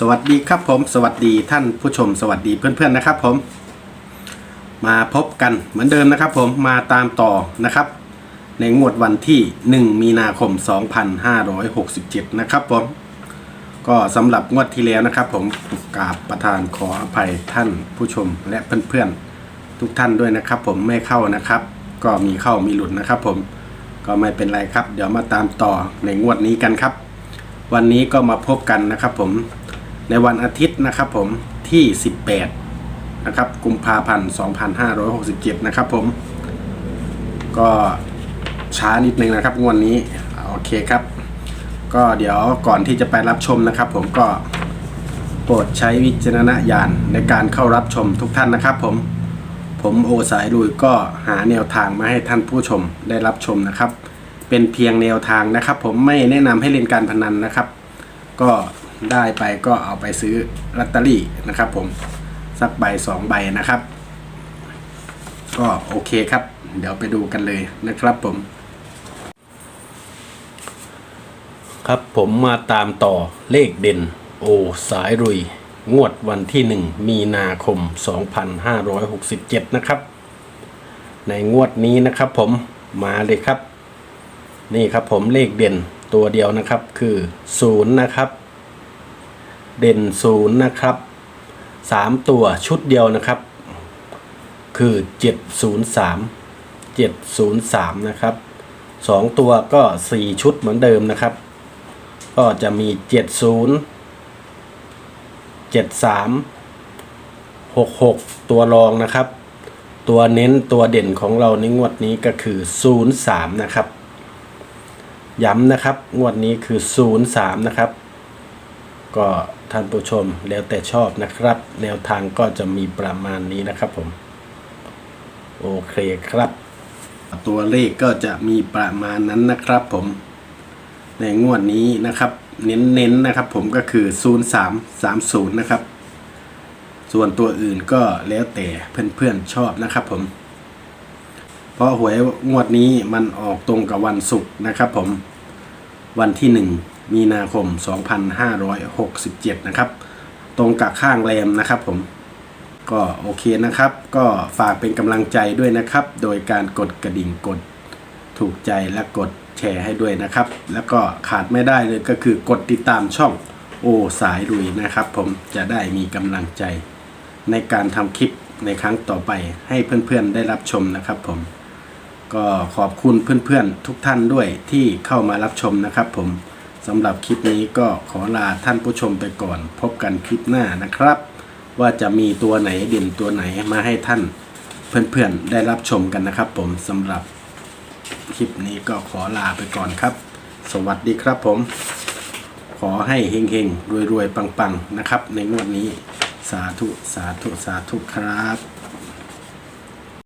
สวัสดีครับผมสวัสดีท่านผู้ชมสวัสดีเพื่อนๆนะครับผม มาพบกันเหมือนเดิมนะครับผมมาตามต่อนะครับ ในงวดวันที่ 1 มีนาคม 2567 นะครับผม ก็สำหรับงวดที่แล้วนะครับผมกราบประธานขออภัยท่านผู้ชมและเพื่อนๆ ทุกท่านด้วยนะครับ ผมไม่เข้านะครับ ก็มีเข้ามีหลุดนะครับ ผมก็ไม่เป็นไรครับ เดี๋ยวมาตามต่อในงวดนี้กันครับ วันนี้ก็มาพบกันนะครับผม ในวันอาทิตย์นะครับผมที่ 18 นะครับกุมภาพันธ์ 2567 นะครับผม ก็ช้านิดนึงนะครับงวดนี้โอเคครับ ก็เดี๋ยวก่อนที่จะไปรับชมนะครับผมก็โปรดใช้วิจารณญาณในการเข้ารับชมทุกท่านนะครับผมผมโอสายลุยก็หาแนวทางมาให้ท่านผู้ชมได้รับชมนะครับ เป็นเพียงแนวทางนะครับ ผมไม่แนะนำให้เล่นการพนันนะครับ ก็ ได้ไปก็เอาไปซื้อลอตเตอรี่นะครับ ผมสักใบสองใบนะครับ ก็โอเคครับ เดี๋ยวไปดูกันเลยนะครับผม ครับผมมาตามต่อเลขเด่น โอสายรุย งวดวันที่ 1 มีนาคม 2567 นะครับ ในงวดนี้นะครับผมมาเลยครับ นี่ครับผมเลขเด่นตัวเดียวนะครับคือ 0 นะครับ เด่น0นะครับ3ตัวชุดเดียวนะครับ คือ703 703นะครับ2ตัวก็4ชุดเหมือนเดิมนะครับ ก็จะมี70 73 66ตัวรองนะครับ ตัวเน้นตัวเด่นของเราในงวดนี้ก็คือ03นะครับย้ำนะครับ งวดนี้คือ 03 นะครับ ก็ท่านผู้ชมแล้วแต่ชอบนะครับ แนวทางก็จะมีประมาณนี้นะครับผม โอเคครับ ตัวเลขก็จะมีประมาณนั้นนะครับผม ในงวดนี้นะครับ เน้นๆนะครับผมก็คือ 0330 นะครับ ส่วนตัวอื่นก็แล้วแต่เพื่อนๆชอบนะครับผม เพราะหวยงวดนี้มันออกตรงกับวันศุกร์นะครับผม วันที่1 มีนาคม 2567 นะครับ ตรงกับข้างแรมนะครับผม ก็โอเคนะครับ ก็ฝากเป็นกำลังใจด้วยนะครับ โดยการกดกระดิ่งกดถูกใจและกดแชร์ให้ด้วยนะครับ แล้วก็ขาดไม่ได้เลยก็คือกดติดตามช่องโอสายลุยนะครับ ผมจะได้มีกำลังใจ ในการทำคลิปในครั้งต่อไปให้เพื่อนๆได้รับชมนะครับผมก็ขอบคุณเพื่อนๆทุกท่านด้วยที่เข้ามารับชมนะครับผม สำหรับคลิปนี้ก็ขอลาท่านผู้ชมไปก่อน พบกันคลิปหน้านะครับ ว่าจะมีตัวไหนเด่นตัวไหนมาให้ท่านเพื่อนๆได้รับชมกันนะครับ ผมสำหรับคลิปนี้ก็ขอลาไปก่อนครับ สวัสดีครับผม ขอให้เฮงๆรวยๆปังๆนะครับ ในงวดนี้สาธุสาธุสาธุครับ